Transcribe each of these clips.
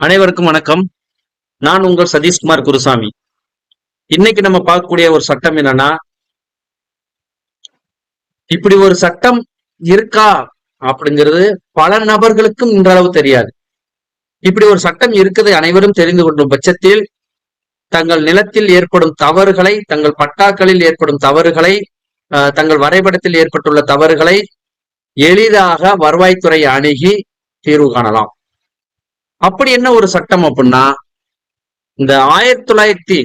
அனைவருக்கும் வணக்கம். நான் உங்கள் சதீஷ்குமார் குருசாமி. இன்னைக்கு நம்ம பார்க்கக்கூடிய ஒரு சட்டம் என்னன்னா இப்படி ஒரு சட்டம் இருக்கா அப்படிங்கிறது பல நபர்களுக்கும் இன்றளவு தெரியாது. இப்படி ஒரு சட்டம் இருக்குது அனைவரும் தெரிந்து கொள்ளும் பட்சத்தில் தங்கள் நிலத்தில் ஏற்படும் தவறுகளை தங்கள் பட்டாக்களில் ஏற்படும் தவறுகளை அஹ், தங்கள் வரைபடத்தில் ஏற்பட்டுள்ள தவறுகளை எளிதாக வருவாய்த்துறை அணுகி தீர்வு காணலாம். அப்படி என்ன ஒரு சட்டம் அப்படின்னா இந்த ஆயிரத்தி தொள்ளாயிரத்தி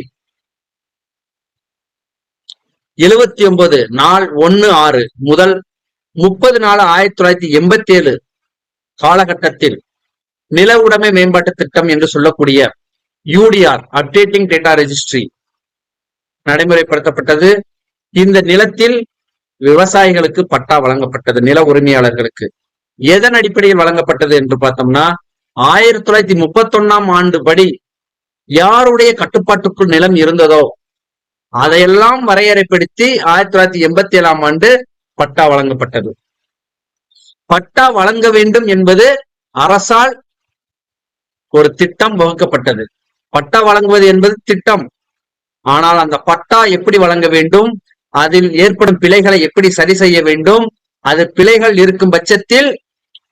எழுவத்தி ஒன்பது நாள் ஒன்னு ஆறு முதல் முப்பது நாலு ஆயிரத்தி தொள்ளாயிரத்தி எண்பத்தி ஏழு காலகட்டத்தில் நில உடைமை மேம்பாட்டு திட்டம் என்று சொல்லக்கூடிய யூடிஆர் அப்டேட்டிங் டேட்டா ரெஜிஸ்ட்ரி நடைமுறைப்படுத்தப்பட்டது. இந்த நிலத்தில் விவசாயிகளுக்கு பட்டா வழங்கப்பட்டது நில உரிமையாளர்களுக்கு. எதன் அடிப்படையில் வழங்கப்பட்டது என்று பார்த்தோம்னா ஆயிரத்தி தொள்ளாயிரத்தி முப்பத்தொன்னாம் ஆண்டு படி யாருடைய கட்டுப்பாட்டுக்குள் நிலம் இருந்ததோ அதையெல்லாம் வரையறைப்படுத்தி ஆயிரத்தி தொள்ளாயிரத்தி எண்பத்தி ஏழாம் ஆண்டு பட்டா வழங்கப்பட்டது. பட்டா வழங்க வேண்டும் என்பது அரசால் ஒரு திட்டம் வகுக்கப்பட்டது. பட்டா வழங்குவது என்பது திட்டம். ஆனால் அந்த பட்டா எப்படி வழங்க வேண்டும் அதில் ஏற்படும் பிழைகளை எப்படி சரி செய்ய வேண்டும் அது பிழைகள் இருக்கும் பட்சத்தில்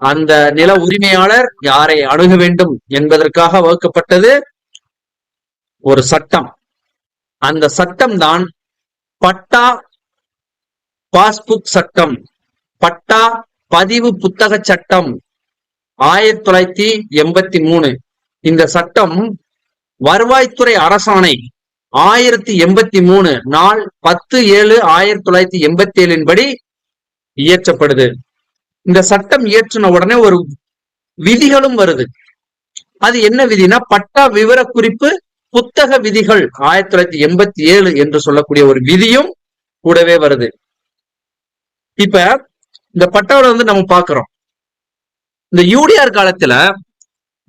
அந்த நில உரிமையாளர் யாரை அணுக வேண்டும் என்பதற்காக வகுக்கப்பட்டது ஒரு சட்டம். அந்த சட்டம் தான் பட்டா பாஸ்புக் சட்டம். பட்டா பதிவு புத்தக சட்டம் ஆயிரத்தி தொள்ளாயிரத்தி எண்பத்தி மூணு. இந்த சட்டம் வருவாய்த்துறை அரசாணை ஆயிரத்தி எண்பத்தி மூணு நாள் பத்து ஏழு ஆயிரத்தி தொள்ளாயிரத்தி எண்பத்தி ஏழின் படி இயற்றப்படுது. இந்த சட்டம் இயற்றின உடனே ஒரு விதிகளும் வருது. அது என்ன விதினா பட்டா விவர குறிப்பு புத்தக விதிகள் ஆயிரத்தி தொள்ளாயிரத்தி எண்பத்தி ஏழு என்று சொல்லக்கூடிய ஒரு விதியும் கூடவே வருது. இப்ப இந்த பட்டாவில வந்து நம்ம பாக்குறோம் இந்த யூடிஆர் காலத்துல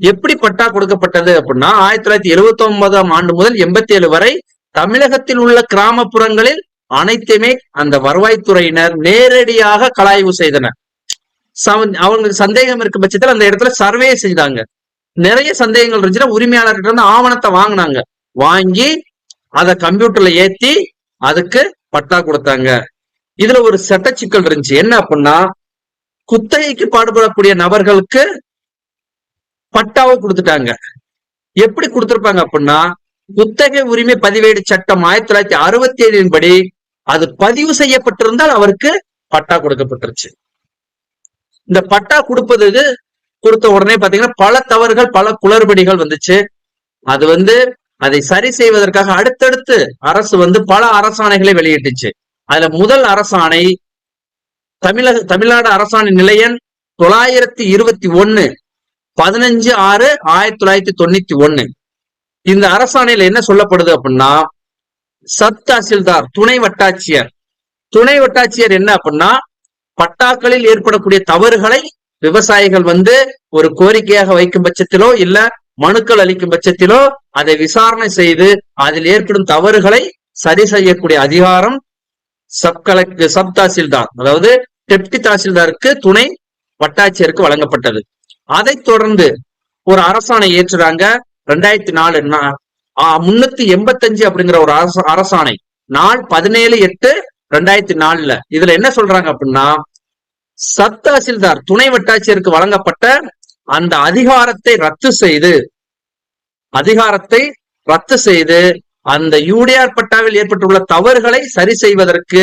எப்படி பட்டா கொடுக்கப்பட்டது அப்படின்னா ஆயிரத்தி தொள்ளாயிரத்தி எழுபத்தி ஒன்பதாம் ஆண்டு முதல் எண்பத்தி ஏழு வரை தமிழகத்தில் உள்ள கிராமப்புறங்களில் அனைத்துமே அந்த வருவாய்த்துறையினர் நேரடியாக கலாய்வு செய்தனர். அவங்களுக்கு சந்தேகம் இருக்க பட்சத்தில் அந்த இடத்துல சர்வே செய்தாங்க. நிறைய சந்தேகங்கள் இருந்துச்சுன்னா உரிமையாளர்கிட்ட இருந்து ஆவணத்தை வாங்கினாங்க. வாங்கி அதை கம்ப்யூட்டர்ல ஏத்தி அதுக்கு பட்டா கொடுத்தாங்க. இதுல ஒரு சட்ட சிக்கல் இருந்துச்சு. என்ன அப்படின்னா குத்தகைக்கு பாடுபடக்கூடிய நபர்களுக்கு பட்டாவை கொடுத்துட்டாங்க. எப்படி கொடுத்துருப்பாங்க அப்படின்னா குத்தகை உரிமை பதிவேடு சட்டம் ஆயிரத்தி தொள்ளாயிரத்தி அறுபத்தி ஏழின் படி அது பதிவு செய்யப்பட்டிருந்தால் அவருக்கு பட்டா கொடுக்கப்பட்டுருச்சு. இந்த பட்டா கொடுப்பதுக்கு கொடுத்த உடனே பாத்தீங்கன்னா பல தவறுகள் பல குளறுபடிகள் வந்துச்சு. அது வந்து அதை சரி செய்வதற்காக அடுத்தடுத்து அரசு வந்து பல அரசாணைகளை வெளியிட்டுச்சு. அதுல முதல் அரசாணை தமிழக தமிழ்நாடு அரசாணை நிலையன் தொள்ளாயிரத்தி இருபத்தி ஒன்னு பதினஞ்சு ஆறு ஆயிரத்தி தொள்ளாயிரத்தி தொண்ணூத்தி ஒன்னு. இந்த அரசாணையில என்ன சொல்லப்படுது அப்படின்னா சப் தாசில்தார் துணை வட்டாட்சியர். துணை வட்டாட்சியர் என்ன அப்படின்னா பட்டாக்களில் ஏற்படக்கூடிய தவறுகளை விவசாயிகள் வந்து ஒரு கோரிக்கையாக வைக்கும் பட்சத்திலோ இல்ல மனுக்கள் அளிக்கும் பட்சத்திலோ அதை விசாரணை செய்து அதில் ஏற்படும் தவறுகளை சரி செய்யக்கூடிய அதிகாரம் சப் கலெக்டர் சப் தாசில்தார் அதாவது டெப்டி தாசில்தாருக்கு துணை வட்டாட்சியருக்கு வழங்கப்பட்டது. அதைத் தொடர்ந்து ஒரு அரசாணை ஏற்றுறாங்க. ரெண்டாயிரத்தி நாலு முன்னூத்தி எண்பத்தஞ்சு அப்படிங்கிற ஒரு அரசாணை. நாள் பதினேழு எட்டு ரெண்டாயிரத்தி நாலுல. இதுல என்ன சொல்றாங்க அப்படின்னா சப் தாசில்தார் துணை வட்டாட்சியருக்கு வழங்கப்பட்ட அந்த அதிகாரத்தை ரத்து செய்து அதிகாரத்தை ரத்து செய்து அந்த யூடிஆர் பட்டாவில் ஏற்பட்டுள்ள தவறுகளை சரி செய்வதற்கு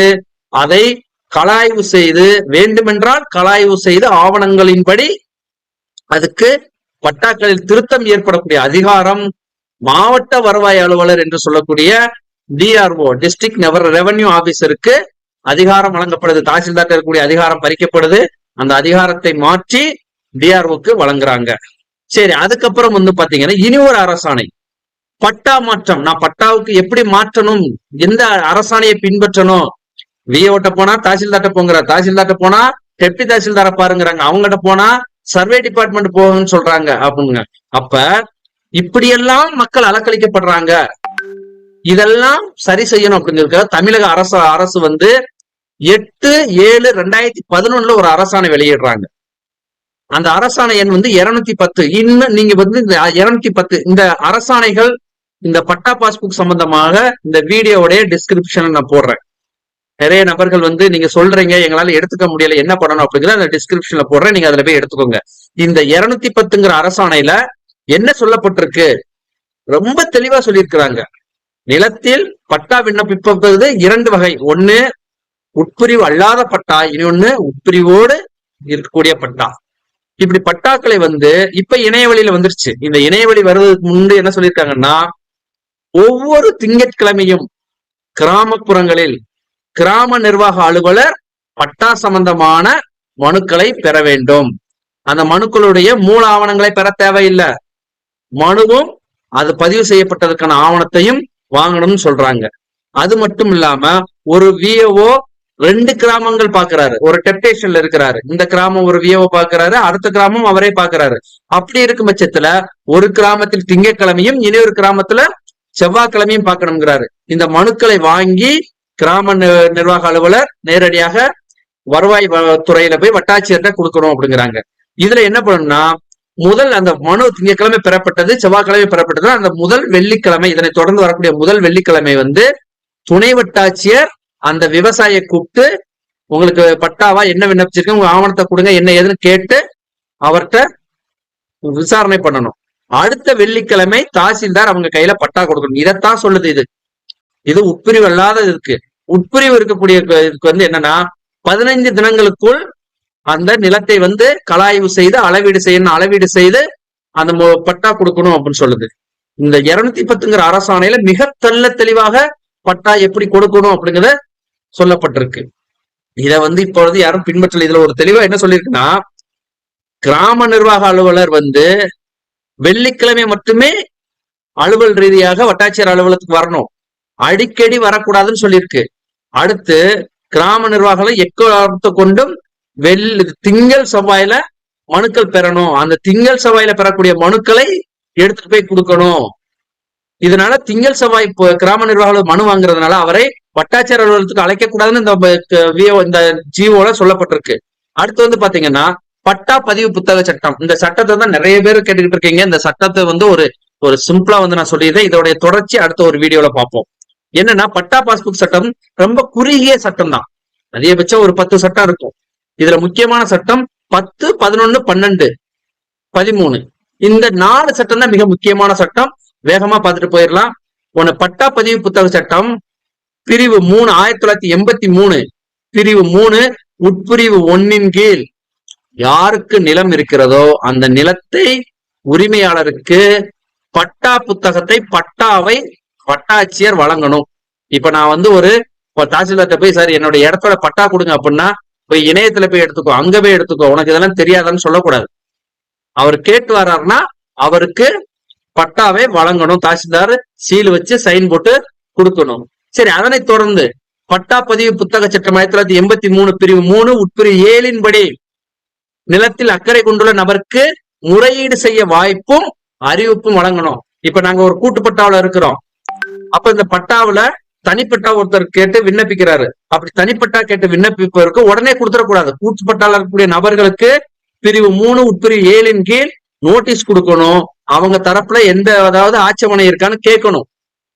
அதை கலாய்வு செய்து வேண்டுமென்றால் கலாய்வு செய்து ஆவணங்களின்படி அதுக்கு பட்டாக்களில் திருத்தம் ஏற்படக்கூடிய அதிகாரம் மாவட்ட வருவாய் அலுவலர் என்று சொல்லக்கூடிய டிஆர்ஓ டிஸ்ட்ரிக்ட் நெவர் ரெவன்யூ ஆபீசருக்கு அதிகாரம் வழங்கப்படுது. தாசில்தார் இருக்கக்கூடிய அதிகாரம் பறிக்கப்படுது. அந்த அதிகாரத்தை மாற்றி டிஆர்ஓக்கு வழங்குறாங்க. சரி அதுக்கப்புறம் வந்து பாத்தீங்கன்னா இனி ஒரு அரசாணை. பட்டா மாற்றம். நான் பட்டாவுக்கு எப்படி மாற்றணும்? எந்த அரசாணையை பின்பற்றணும்? விஓட்ட போனா தாசில்தார்ட்ட போங்கிற. தாசில்தார்ட்ட போனா டெப்டி தாசில்தார பாருங்கிறாங்க. அவங்ககிட்ட போனா சர்வே டிபார்ட்மெண்ட் போகணும்னு சொல்றாங்க. அப்படிங்க. அப்ப இப்படியெல்லாம் மக்கள் அலக்களிக்கப்படுறாங்க இதெல்லாம் சரி செய்யணும் அப்படிங்கிறதுக்காக தமிழக அரசு அரசு வந்து எட்டு ஏழு ரெண்டாயிரத்தி பதினொன்னுல ஒரு அரசாணை வெளியிடுறாங்க. அந்த அரசாணை எண் வந்து இருநூத்தி பத்து. இன்னும் நீங்க வந்து இந்த இருநூத்தி பத்து இந்த அரசாணைகள் இந்த பட்டா பாஸ்புக் சம்பந்தமாக இந்த வீடியோவுடைய டிஸ்கிரிப்ஷன் நான் போடுறேன். நிறைய நபர்கள் வந்து நீங்க சொல்றீங்க எங்களால எடுத்துக்க முடியல என்ன பண்ணணும் அப்படிங்கிறத அந்த டிஸ்கிரிப்ஷன்ல போடுறேன். நீங்க அதுல போய் எடுத்துக்கோங்க. இந்த இருநூத்தி பத்துங்கிற அரசாணையில என்ன சொல்லப்பட்டிருக்கு? ரொம்ப தெளிவா சொல்லியிருக்கிறாங்க. நிலத்தில் பட்டா விண்ணப்பிப்பது இரண்டு வகை. ஒண்ணு உட்பிரிவு அல்லாத பட்டா இனி ஒண்ணு உட்பிரிவோடு இருக்கக்கூடிய பட்டா. இப்படி பட்டாக்களை வந்து இப்ப இணையவழியில வந்துருச்சு. இந்த இணையவழி வர்றதுக்கு முன்பு என்ன சொல்லியிருக்காங்கன்னா ஒவ்வொரு திங்கட்கிழமையும் கிராமப்புறங்களில் கிராம நிர்வாக அலுவலர் பட்டா சம்பந்தமான மனுக்களை பெற வேண்டும். அந்த மனுக்களுடைய மூல ஆவணங்களை பெற தேவையில்லை. மனுவும் அது பதிவு செய்யப்பட்டதற்கான ஆவணத்தையும் வாங்கணும்னு சொல்றாங்க. அது மட்டும் இல்லாம ஒரு விஏஓ ரெண்டு கிராமங்கள் பாக்குறாரு. ஒரு டெப்டேஷன்ல இருக்கிறாரு. இந்த கிராமம் ஒரு வியவை பாக்குறாரு. அடுத்த கிராமம் அவரே பாக்குறாரு. அப்படி இருக்கும் பட்சத்துல ஒரு கிராமத்தில் திங்கட்கிழமையும் ஒரு கிராமத்துல செவ்வாய்க்கிழமையும் பார்க்கணுங்கிறாரு இந்த மனுக்களை வாங்கி கிராம நிர்வாக அலுவலர் நேரடியாக வருவாய் துறையில போய் வட்டாட்சியர்கிட்ட கொடுக்கணும் அப்படிங்கிறாங்க. இதுல என்ன பண்ணணும்னா முதல் அந்த மனு திங்கட்கிழமை பெறப்பட்டது செவ்வாய்க்கிழமை பெறப்பட்டது. அந்த முதல் வெள்ளிக்கிழமை இதனை தொடர்ந்து வரக்கூடிய முதல் வெள்ளிக்கிழமை வந்து துணை வட்டாட்சியர் அந்த விவசாயியை கூப்பிட்டு உங்களுக்கு பட்டாவா? என்ன விண்ணப்பிச்சிருக்கீங்க? உங்க ஆவணத்தை கொடுங்க. என்ன ஏதுன்னு கேட்டு அவர்கிட்ட விசாரணை பண்ணணும். அடுத்த வெள்ளிக்கிழமை தாசில்தார் அவங்க கையில பட்டா கொடுக்கணும். இதைத்தான் சொல்லுது இது. இது உட்பிரிவு அல்லாத இருக்கு உட்பிரிவு இருக்கக்கூடிய இதுக்கு வந்து என்னன்னா பதினைந்து தினங்களுக்குள் அந்த நிலத்தை வந்து கலாய்வு செய்து அளவீடு செய்யணும் அளவீடு செய்து அந்த பட்டா கொடுக்கணும் அப்படின்னு சொல்லுது. இந்த இருநூத்தி பத்துங்கிற அரசாணையில மிக தெல்ல தெளிவாக பட்டா எப்படி கொடுக்கணும் அப்படிங்கிறத சொல்லப்பட்டிருக்கு. இத வந்து இப்பொழுது யாரும் பின்பற்றல. இதுல ஒரு தெளிவா என்ன சொல்லியிருக்குன்னா கிராம நிர்வாக அலுவலர் வந்து வெள்ளிக்கிழமை மட்டுமே அலுவல் ரீதியாக வட்டாட்சியர் அலுவலகத்துக்கு வரணும். அடிக்கடி வரக்கூடாதுன்னு சொல்லியிருக்கு. அடுத்து கிராம நிர்வாகம் எக்காரணத்தை கொண்டும் வெள் திங்கள் செவ்வாயில மனுக்கள் பெறணும். அந்த திங்கள் செவ்வாயில பெறக்கூடிய மனுக்களை எடுத்துட்டு போய் கொடுக்கணும். இதனால திங்கள் செவ்வாய் கிராம நிர்வாகம் மனு வாங்குறதுனால அவரை வட்டாட்சியர் அலுவலகத்துக்கு அழைக்க கூடாதுன்னு இந்த இந்த ஜிஓல சொல்லப்பட்டிருக்கு. அடுத்து வந்து பாத்தீங்கன்னா பட்டா பதிவு புத்தக சட்டம். இந்த சட்டத்தை தான் நிறைய பேர் கேட்டுக்கிட்டு இருக்கீங்க. இந்த சட்டத்தை வந்து ஒரு ஒரு சிம்பிளா வந்து நான் சொல்லிடுறேன். இதோடைய தொடர்ச்சி அடுத்த ஒரு வீடியோல பார்ப்போம். என்னன்னா பட்டா பாஸ்புக் சட்டம் ரொம்ப குறுகிய சட்டம் தான். அதிகபட்சம் ஒரு பத்து சட்டம் இருக்கும். இதுல முக்கியமான சட்டம் பத்து பதினொன்னு பன்னெண்டு பதிமூணு. இந்த நாலு சட்டம் தான் மிக முக்கியமான சட்டம். வேகமா பார்த்துட்டு போயிடலாம். ஒன்னு பட்டா பதிவு புத்தக சட்டம் பிரிவு மூணு ஆயிரத்தி தொள்ளாயிரத்தி எண்பத்தி மூணு. பிரிவு மூணு உட்பிரிவு ஒன்னின் கீழ் யாருக்கு நிலம் இருக்கிறதோ அந்த நிலத்தை உரிமையாளருக்கு பட்டா புத்தகத்தை பட்டாவை பட்டாட்சியர் வழங்கணும். இப்ப நான் வந்து ஒரு தாசில்தார்ட்ட போய் சார் என்னோட இடத்தோட பட்டா கொடுங்க அப்படின்னா போய் இணையத்துல போய் எடுத்துக்கோ அங்க போய் எடுத்துக்கோ உனக்கு இதெல்லாம் தெரியாதான்னு சொல்லக்கூடாது. அவர் கேட்டு வர்றாருன்னா அவருக்கு பட்டாவை வழங்கணும் தாசில்தார் சீல் வச்சு சைன் போட்டு கொடுக்கணும். சரி அதனை தொடர்ந்து பட்டா பதிவு புத்தக சட்டம் ஆயிரத்தி தொள்ளாயிரத்தி எண்பத்தி மூணு பிரிவு மூணு உட்பிரிவு ஏழின்படி நிலத்தில் அக்கறை கொண்டுள்ள நபருக்கு முறையீடு செய்ய வாய்ப்பும் அறிவிப்பும் வழங்கணும். இப்ப நாங்க ஒரு கூட்டுப்பட்டாவில இருக்கிறோம். அப்ப இந்த பட்டாவுல தனிப்பட்டா ஒருத்தர் கேட்டு விண்ணப்பிக்கிறாரு. அப்படி தனிப்பட்டா கேட்டு விண்ணப்பிப்பவருக்கு உடனே கொடுத்துடக்கூடாது. கூட்டுப்பட்டால இருக்கக்கூடிய நபர்களுக்கு பிரிவு மூணு உட்பிரிவு ஏழின் கீழ் நோட்டீஸ் கொடுக்கணும். அவங்க தரப்புல எந்த அதாவது ஆட்சேபனை இருக்கான்னு கேட்கணும்.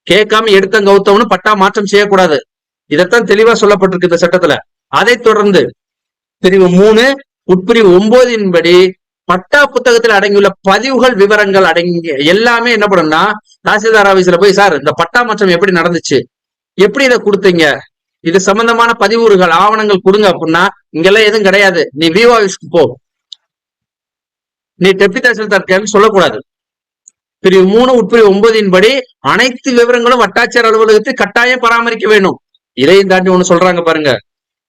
கேட்காம எடுத்த கௌத்தம்னு பட்டா மாற்றம் செய்யக்கூடாது. இதைத்தான் தெளிவா சொல்லப்பட்டிருக்கு இந்த சட்டத்துல. அதை தொடர்ந்து பிரிவு மூணு உட்பிரிவு ஒன்பதின் படி பட்டா புத்தகத்தில் அடங்கியுள்ள பதிவுகள் விவரங்கள் அடங்கி எல்லாமே என்ன பண்ணும்னா தாசில்தார் ஆபீஸ்ல போய் சார் இந்த பட்டா மாற்றம் எப்படி நடந்துச்சு? எப்படி இதை கொடுத்தீங்க? இது சம்பந்தமான பதிவுறுகள் ஆவணங்கள் கொடுங்க அப்படின்னா இங்கெல்லாம் எதுவும் கிடையாது. நீ விவோ ஆபீஸ்க்கு போ. நீ டெப்டி தாசில்தார் கேள்வி சொல்லக்கூடாது. பிரிவு மூணு உட்பிரிவு ஒன்பதின் படி அனைத்து விவரங்களும் வட்டாட்சியர் அலுவலகத்தில் கட்டாயம் பராமரிக்க வேண்டும். இதையும் தாண்டி ஒண்ணு சொல்றாங்க பாருங்க.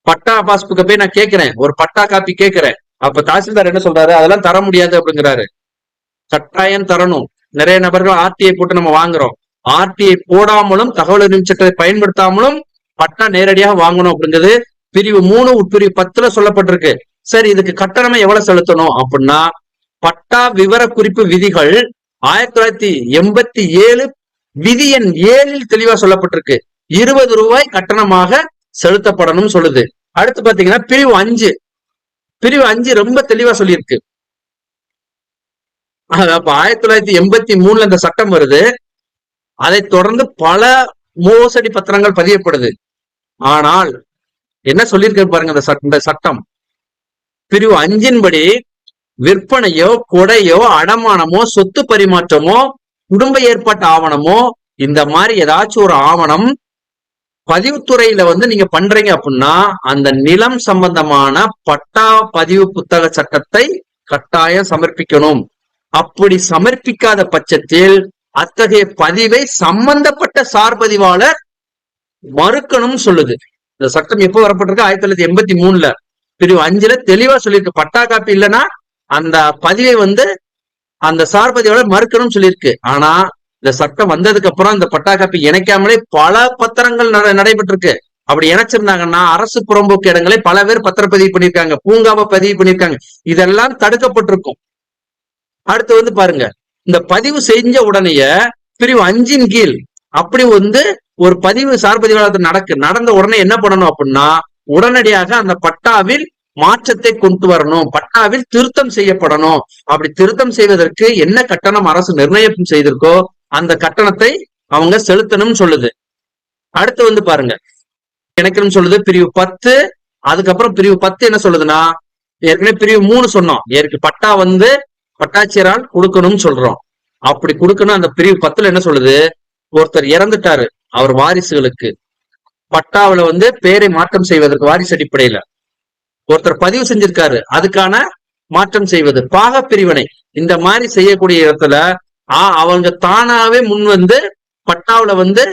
பட்டா பாஸ்புக்கை போய் நான் கேட்கிறேன். ஒரு பட்டா காப்பி கேட்கிறேன். அப்ப தாசில்தார் என்ன சொல்றாரு? அதெல்லாம் தர முடியாது அப்படிங்கிறாரு. கட்டாயம் தரணும். நிறைய நபர்கள் ஆர்டிஐ போட்டு நம்ம வாங்குறோம். ஆர்டிஐ போடாமலும் தகவல் அறிவு சட்டத்தை பயன்படுத்தாமலும் பட்டா நேரடியாக வாங்கணும் அப்படிங்கிறது பிரிவு மூணு உட்பிரிவு பத்துல சொல்லப்பட்டிருக்கு. சரி இதுக்கு கட்டணமே எவ்வளவு செலுத்தணும் அப்படின்னா பட்டா விவர குறிப்பு விதிகள் ஆயிரத்தி தொள்ளாயிரத்தி எண்பத்தி ஏழு விதி எண் ஏழில் தெளிவா சொல்லப்பட்டிருக்கு. இருபது ரூபாய் கட்டணமாக செலுத்தப்படணும் சொல்லுது. அடுத்து பாத்தீங்கன்னா பிரிவு அஞ்சு. பிரிவு அஞ்சு ரொம்ப தெளிவா சொல்லியிருக்கு. அப்ப ஆயிரத்தி தொள்ளாயிரத்தி எண்பத்தி மூணுல இந்த சட்டம் வருது. அதைத் தொடர்ந்து பல மோசடி பத்திரங்கள் பதியப்படுது. ஆனால் என்ன சொல்லியிருக்க பாருங்க இந்த இந்த சட்டம். பிரிவு அஞ்சின்படி விற்பனையோ கொடையோ அடமானமோ சொத்து பரிமாற்றமோ குடும்ப ஏற்பாட்டு ஆவணமோ இந்த மாதிரி ஏதாச்சும் ஒரு ஆவணம் பதிவுத்துறையில வந்து நீங்க பண்றீங்க அப்படின்னா அந்த நிலம் சம்பந்தமான பட்டா பதிவு புத்தக சட்டத்தை கட்டாயம் சமர்ப்பிக்கணும். அப்படி சமர்ப்பிக்காத பட்சத்தில் அத்தகைய பதிவை சம்பந்தப்பட்ட சார்பதிவாளர் மறுக்கணும் சொல்லுது. இந்த சட்டம் எப்போ வரப்பட்டிருக்கு? ஆயிரத்தி தொள்ளாயிரத்தி எண்பத்தி மூணுல. பிரிவு அஞ்சுல தெளிவா சொல்லியிருக்கு. பட்டா காப்பி இல்லைன்னா அந்த பதிவை வந்து அந்த சார்பதிவாளர் மறுக்கணும்னு சொல்லியிருக்கு. ஆனா இந்த சட்டம் வந்ததுக்கு அப்புறம் இந்த பட்டா காப்பி இணைக்காமலே பல பத்திரங்கள் நட- நடைபெற்றிருக்கு. அப்படி இணைச்சிருந்தாங்கன்னா அரசு புறம்போக்கு இடங்களை பல பேர் பத்திரப்பதிவு பண்ணியிருக்காங்க. பூங்காவை பதிவு பண்ணியிருக்காங்க. இதெல்லாம் தடுக்கப்பட்டிருக்கும். அடுத்து வந்து பாருங்க. இந்த பதிவு செஞ்ச உடனேயே பிரிவு அஞ்சின் கீழ் அப்படி வந்து ஒரு பதிவு சார்பதிவாளர் நடக்கு நடந்த உடனே என்ன பண்ணணும் அப்படின்னா உடனடியாக அந்த பட்டாவில் மாற்றத்தை கொண்டு வரணும் பட்டாவில் திருத்தம் செய்யப்படணும். அப்படி திருத்தம் செய்வதற்கு என்ன கட்டணம் அரசு நிர்ணயம் செய்திருக்கோ அந்த கட்டணத்தை அவங்க செலுத்தணும்னு சொல்லுது. அடுத்து வந்து பாருங்க. எனக்குன்னு சொல்லுது பிரிவு பத்து அதுக்கப்புறம் பிரிவு பத்து என்ன சொல்லுதுன்னா ஏற்கனவே பிரிவு மூணு சொன்னோம். ஏற்கு பட்டா வந்து பட்டாட்சியரால் கொடுக்கணும்னு சொல்றோம். அப்படி கொடுக்கணும் அந்த பிரிவு பத்துல என்ன சொல்லுது? ஒருத்தர் இறந்துட்டாரு அவர் வாரிசுகளுக்கு. பட்டாவுல வந்து பேரை மாற்றம் செய்வதற்கு வாரிசு அடிப்படையில. ஒருத்தர் பதிவு செஞ்சிருக்காரு அதுக்கான மாற்றம் செய்வது. பாக பிரிவினை. இந்த மாதிரி செய்யக்கூடிய இடத்துல ஆ அவங்க தானாவே முன் வந்து பட்டாவுல வந்து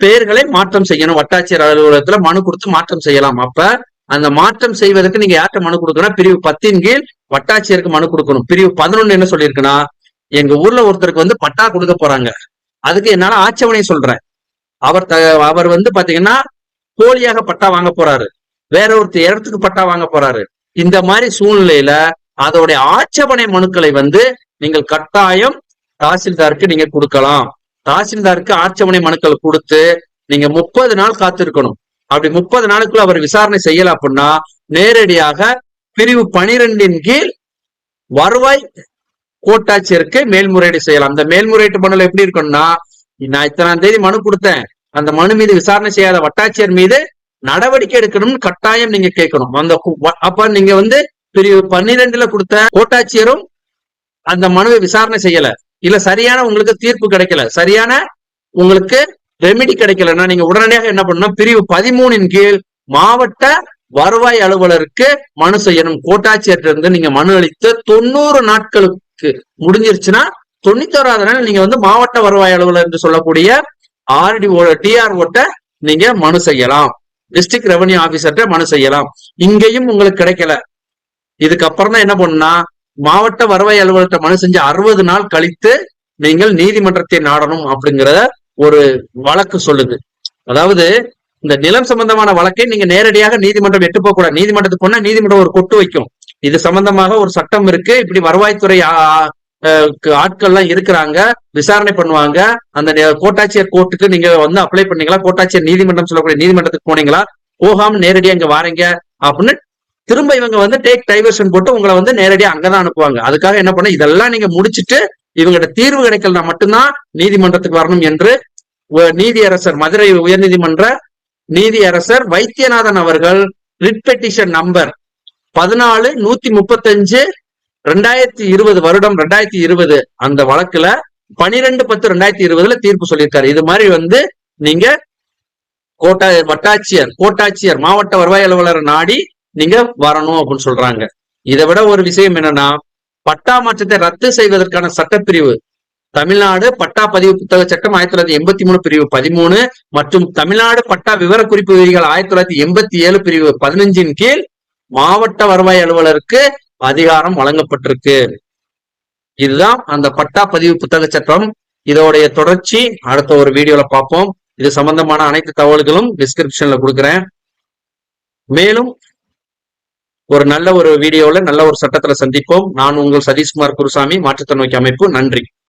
பெயர்களை மாற்றம் செய்யணும். வட்டாட்சியர் அலுவலகத்துல மனு கொடுத்து மாற்றம் செய்யலாம். அப்ப அந்த மாற்றம் செய்வதற்கு நீங்க யார்கிட்ட மனு கொடுக்கணும் பிரிவு பத்தின் கீழ் வட்டாட்சியருக்கு மனு கொடுக்கணும். பிரிவு பதினொன்னு என்ன சொல்லியிருக்குன்னா எங்க ஊர்ல ஒருத்தருக்கு வந்து பட்டா கொடுக்க போறாங்க. அதுக்கு என்னால ஆட்சேபனை சொல்றேன். அவர் த- அவர் வந்து பாத்தீங்கன்னா போலியாக பட்டா வாங்க போறாரு. வேற ஒருத்தர் இடத்துக்கு பட்டா வாங்க போறாரு. இந்த மாதிரி சூழ்நிலையில அதோடைய ஆட்சேபனை மனுக்களை வந்து நீங்கள் கட்டாயம் தாசில்தாருக்கு நீங்க கொடுக்கலாம். தாசில்தாருக்கு ஆட்சேபனை மனுக்கள் கொடுத்து நீங்க முப்பது நாள் காத்திருக்கணும். அப்படி முப்பது நாளுக்குள்ள அவர் விசாரணை செய்யல அப்படின்னா நேரடியாக பிரிவு பனிரெண்டின் கீழ் வருவாய் கோட்டாட்சியருக்கு மேல்முறையீடு செய்யலாம். அந்த மேல்முறையீட்டு மனுல எப்படி இருக்கணும்னா நான் இத்தனாம் தேதி மனு கொடுத்தேன். அந்த மனு மீது விசாரணை செய்யாத வட்டாட்சியர் மீது நடவடிக்கை எடுக்கணும்னு கட்டாயம் நீங்க கேட்கணும். அந்த அப்ப நீங்க வந்து பிரிவு பன்னிரெண்டுல கொடுத்த கோட்டாட்சியரும் அந்த மனுவை விசாரணை செய்யல. இல்ல சரியான உங்களுக்கு தீர்ப்பு கிடைக்கல. சரியான உங்களுக்கு ரெமிடி கிடைக்கலன்னா நீங்க உடனடியாக என்ன பண்ணணும்? பிரிவு பதிமூணின் கீழ் மாவட்ட வருவாய் அலுவலருக்கு மனு செய்யணும். கோட்டாட்சியர்கிட்ட நீங்க மனு அளித்து தொண்ணூறு நாட்களுக்கு முடிஞ்சிருச்சுன்னா தொண்ணூத்தோராவது நாள் நீங்க வந்து மாவட்ட வருவாய் அலுவலர் என்று சொல்லக்கூடிய ஆர்டி டிஆர்ஓட்ட நீங்க மனு செய்யலாம். டிஸ்ட்ரிக்ட் ரெவன்யூ ஆபீசர்கிட்ட மனு செய்யலாம். இங்கேயும் உங்களுக்கு கிடைக்கல. இதுக்கப்புறம் தான் என்ன பண்ணுனா மாவட்ட வருவாய் அலுவலர்கிட்ட மனு செஞ்சு அறுபது நாள் கழித்து நீங்கள் நீதிமன்றத்தை நாடணும் அப்படிங்கிறத ஒரு வழக்கு சொல்லுது. அதாவது இந்த நிலம் சம்பந்தமான வழக்கை நீங்க நேரடியாக நீதிமன்றம் எட்டு போக கூடாது நீதிமன்றத்துக்கு போனா நீதிமன்றம் ஒரு கொட்டு வைக்கும். இது சம்பந்தமாக ஒரு சட்டம் இருக்கு. இப்படி வருவாய்த்துறை ஆட்கள்லாம் இருக்கிறாங்க. விசாரணை பண்ணுவாங்க. அந்த கோட்டாட்சியர் கோர்ட்டுக்கு நீங்க வந்து அப்ளை பண்ணீங்களா? கோட்டாட்சியர் நீதிமன்றம் சொல்லக்கூடிய நீதிமன்றத்துக்கு போனீங்களா? போகாம நேரடியா இங்க வாரீங்க அப்படின்னு திரும்ப இவங்க வந்து டேக் டைவர்ஷன் போட்டு உங்களை வந்து நேரடியா அங்கதான் அனுப்புவாங்க. அதுக்காக என்ன பண்ண இதெல்லாம் நீங்க முடிச்சிட்டு இவங்ககிட்ட தீர்வு கிடைக்கலனா மட்டும்தான் நீதிமன்றத்துக்கு வரணும் என்று உ- நீதியரசர் மதுரை உயர்நீதிமன்ற நீதியரசர் வைத்தியநாதன் அவர்கள் ரிட் பெட்டிஷன் நம்பர் பதினாலு நூத்தி முப்பத்தஞ்சு ரெண்டாயிரத்தி இருபது வருடம் ரெண்டாயிரத்தி இருபது அந்த வழக்குல பனிரெண்டு பத்து ரெண்டாயிரத்தி இருபதுல தீர்ப்பு சொல்லியிருக்காரு. இது மாதிரி வந்து நீங்க கோட்டா வட்டாட்சியர் கோட்டாட்சியர் மாவட்ட வருவாய் அலுவலர் நாடி நீங்க வரணும் அப்படின்னு சொல்றாங்க. இதை விட ஒரு விஷயம் என்னன்னா பட்டா மாற்றத்தை ரத்து செய்வதற்கான சட்டப்பிரிவு. தமிழ்நாடு பட்டா பதிவு புத்தக சட்டம் ஆயிரத்தி தொள்ளாயிரத்தி எண்பத்தி மூணு பிரிவு பதிமூணு மற்றும் தமிழ்நாடு பட்டா விவரக்குறிப்பு விதிகள் ஆயிரத்தி தொள்ளாயிரத்தி எண்பத்தி ஏழு பிரிவு பதினஞ்சின் கீழ் மாவட்ட வருவாய் அலுவலருக்கு அதிகாரம் வழங்கப்பட்டிருக்கு. இதுதான் அந்த பட்டா பதிவு புத்தக சட்டம். இதோடைய தொடர்ச்சி அடுத்த ஒரு வீடியோல பார்ப்போம். இது சம்பந்தமான அனைத்து தகவல்களும் டிஸ்கிரிப்ஷன்ல கொடுக்குறேன். மேலும் ஒரு நல்ல ஒரு வீடியோவில் நல்ல ஒரு சட்டத்துல சந்திப்போம். நான் உங்கள் சதீஷ்குமார் குருசாமி மாற்றுத்திறன் அமைப்பு. நன்றி.